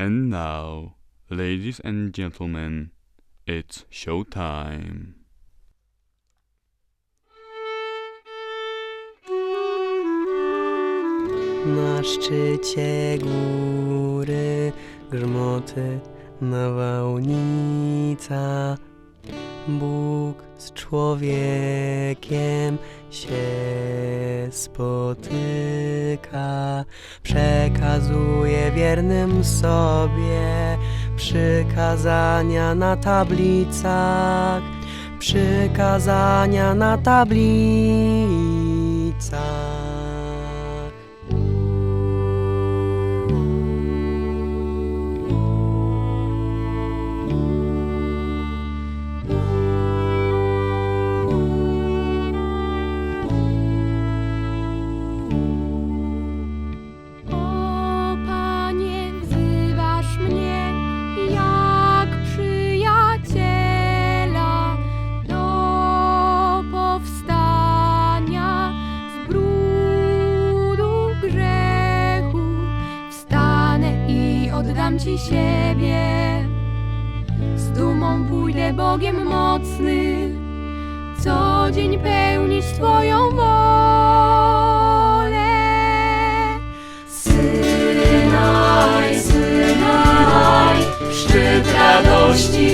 And now, ladies and gentlemen, it's showtime. Na szczycie góry grzmoty nawałnica. Bóg z człowiekiem się spotyka, przekazuje wiernym sobie przykazania na tablicach, przykazania na tablicach. Oddam Ci siebie. Z dumą pójdę Bogiem mocny, co dzień pełnić Twoją wolę. Synaj, synaj, szczyt radości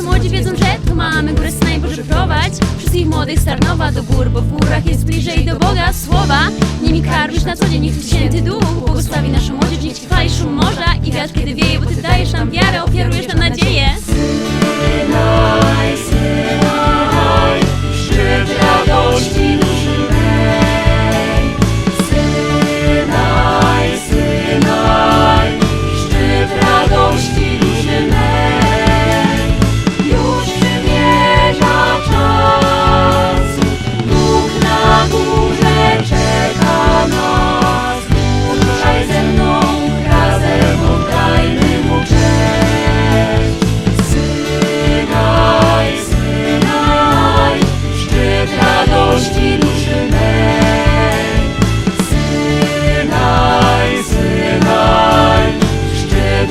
Wszyscy młodzi wiedzą, że tu mamy górę Syna i Boże prowadź Wszystkich młodych z Tarnowa do gór Bo w górach jest bliżej do Boga. Słowa nimi karmisz na co dzień. Niech święty duch błogosławi naszą młodzież Niech ci szum morza. I wiatr kiedy wieje Bo Ty dajesz nam wiarę, ofiarujesz nam nadzieję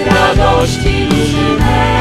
radości duszy.